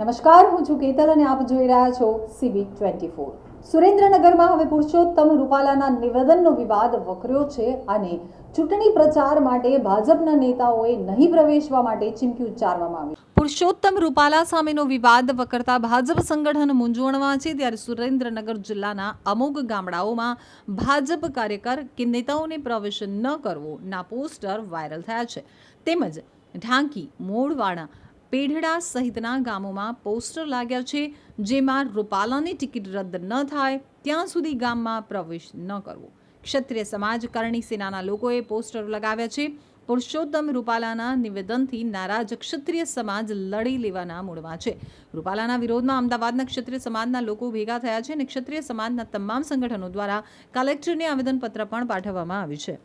નમસ્કાર, હું છું કેતલ અને આપ જોઈ રહ્યા છો સીબી ટ્વેન્ટી ફોર સુરેન્દ્રનગરમાં હવે પુરુષોત્તમ રૂપાલાના નિવેદનનો વિવાદ વકર્યો છે અને ચૂંટણી પ્રચાર માટે ભાજપના નેતાઓએ નહીં પ્રવેશવા માટે ચીમકી ઉચ્ચારવામાં આવી. પુરુષોત્તમ રૂપાલા સામેનો વિવાદ વકરતા ભાજપ સંગઠન મૂંઝવણમાં છે ત્યારે સુરેન્દ્રનગર જિલ્લાના અમુક ગામડાઓમાં ભાજપ કાર્યકર કે નેતાઓને પ્રવેશ ન કરવો ના પોસ્ટર વાયરલ થયા છે. તેમજ ઢાંકી મોડવાડા પેઢડા સહિતના ગામોમાં પોસ્ટર લાગ્યા છે, જેમાં રૂપાલાની ટિકિટ રદ ન થાય, ત્યાં સુધી ગામમાં પ્રવેશ ન કરવો. ક્ષત્રિય સમાજ કરણી સેનાના લોકોએ પોસ્ટર લગાવ્યા છે. પુરુષોત્તમ રૂપાલાના નિવેદનથી નારાજ ક્ષત્રિય સમાજ લડી લેવાના મૂળમાં છે. રૂપાલાના વિરોધમાં અમદાવાદના ક્ષત્રિય સમાજના લોકો ભેગા થયા છે અને ક્ષત્રિય સમાજના તમામ સંગઠનો દ્વારા કલેક્ટરને આવેદનપત્ર પણ પાઠવવામાં આવ્યું છે.